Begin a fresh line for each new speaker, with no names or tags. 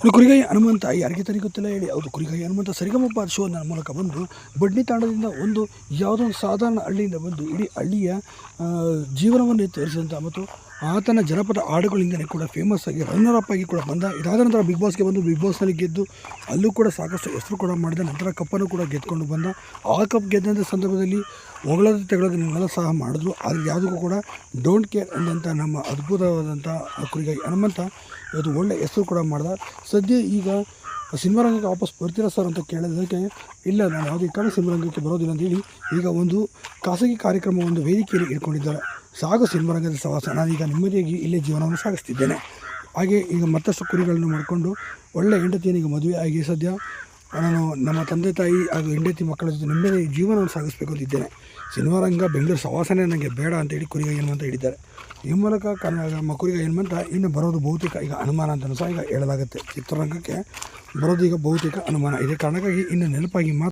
ಇನ್ನು ಕುರಿಗಾಯಿ ಹನುಮಂತ ಯಾರಿಗೆ ತನಗೆ ಗೊತ್ತಿಲ್ಲ ಹೇಳಿ. ಹೌದು, ಕುರಿಗಾಯಿ ಹನುಮಂತ ಸರಿಗಮಪ್ಪ ಶೋ ನನ್ನ ಮೂಲಕ ಬಂದು ಬಡ್ನಿ ತಾಂಡದಿಂದ ಒಂದು ಯಾವುದೋ ಒಂದು ಸಾಧಾರಣ ಹಳ್ಳಿಯಿಂದ ಬಂದು ಇಡೀ ಹಳ್ಳಿಯ ಜೀವನವನ್ನು ತೋರಿಸಿದಂಥ ಮತ್ತು ಆತನ ಜನಪದ ಹಾಡುಗಳಿಂದಲೇ ಕೂಡ ಫೇಮಸ್ ಆಗಿ ರನ್ನರ್ ಅಪ್ ಆಗಿ ಕೂಡ ಬಂದ. ಇದಾದ ನಂತರ ಬಿಗ್ ಬಾಸ್ಗೆ ಬಂದು ಬಿಗ್ ಬಾಸ್ನಲ್ಲಿ ಗೆದ್ದು ಅಲ್ಲೂ ಕೂಡ ಸಾಕಷ್ಟು ಹೆಸರು ಕೂಡ ಮಾಡಿದ. ನಂತರ ಕಪ್ಪನ್ನು ಕೂಡ ಗೆದ್ದುಕೊಂಡು ಬಂದ. ಆ ಕಪ್ ಗೆದ್ದಂಥ ಸಂದರ್ಭದಲ್ಲಿ ಹೊಗಳೋದು ತೆಗಳೋದು ನಿಮ್ಮೆಲ್ಲ ಸಹ ಮಾಡಿದ್ರು. ಆದರೆ ಯಾವುದಕ್ಕೂ ಕೂಡ ಡೋಂಟ್ ಕೇರ್ ಅಂದಂಥ ನಮ್ಮ ಅದ್ಭುತವಾದಂಥ ಕುರಿಗಾಗಿ ಹನುಮಂತ ಇವತ್ತು ಒಳ್ಳೆ ಹೆಸರು ಕೂಡ ಮಾಡಿದ. ಸದ್ಯ ಈಗ ಸಿನಿಮಾ ರಂಗಕ್ಕೆ ವಾಪಸ್ ಬರ್ತೀರಾ ಸರ್ ಅಂತ ಕೇಳಿದ್ದಕ್ಕೆ ಇಲ್ಲ, ನಾನು ಯಾವುದೇ ಕಾರಣ ಸಿನಿಮಾ ರಂಗಕ್ಕೆ ಬರೋದಿಲ್ಲ ಅಂತೇಳಿ ಈಗ ಒಂದು ಖಾಸಗಿ ಕಾರ್ಯಕ್ರಮ ಒಂದು ವೇದಿಕೆಯಲ್ಲಿ ಇಟ್ಕೊಂಡಿದ್ದಾರೆ. ಸಾಗು ಸಿನಿಮರಂಗದ ಸವಾಸ ನಾನೀಗ ನೆಮ್ಮದಿಯಾಗಿ ಇಲ್ಲೇ ಜೀವನವನ್ನು ಸಾಗಿಸ್ತಿದ್ದೇನೆ. ಹಾಗೆ ಈಗ ಮತ್ತಷ್ಟು ಕುರಿಗಳನ್ನು ಮಾಡಿಕೊಂಡು ಒಳ್ಳೆಯ ಹೆಂಡತಿಯನ್ನು ಈಗ ಮದುವೆ ಆಗಿ ಸದ್ಯ ನಾನು ನಮ್ಮ ತಂದೆ ತಾಯಿ ಹಾಗೂ ಹೆಂಡತಿ ಮಕ್ಕಳ ಜೊತೆ ನೆಮ್ಮದಿ ಜೀವನವನ್ನು ಸಾಗಿಸಬೇಕು ಅಂತಿದ್ದೇನೆ. ಸಿನಿಮಾ ರಂಗ ಬೆಂಗಳೂರು ಸವಾಸನೆ ನನಗೆ ಬೇಡ ಅಂತ ಹೇಳಿ ಕುರಿಗ ಹನುಮಂತ ಹೇಳಿದ್ದಾರೆ. ಈ ಮೂಲಕ ಕನ್ನಡ ಕುರಿಗ ಹನುಮಂತ ಇನ್ನು ಬರೋದು ಬಹುತೇಕ ಈಗ ಅನುಮಾನ ಅಂತಲೂ ಸಹ ಈಗ ಹೇಳಲಾಗುತ್ತೆ. ಚಿತ್ರರಂಗಕ್ಕೆ ಬರೋದು ಈಗ ಬಹುತೇಕ ಅನುಮಾನ. ಇದೇ ಕಾರಣಕ್ಕಾಗಿ ಇನ್ನು ನೆನಪಾಗಿ ಮಾತ್ರ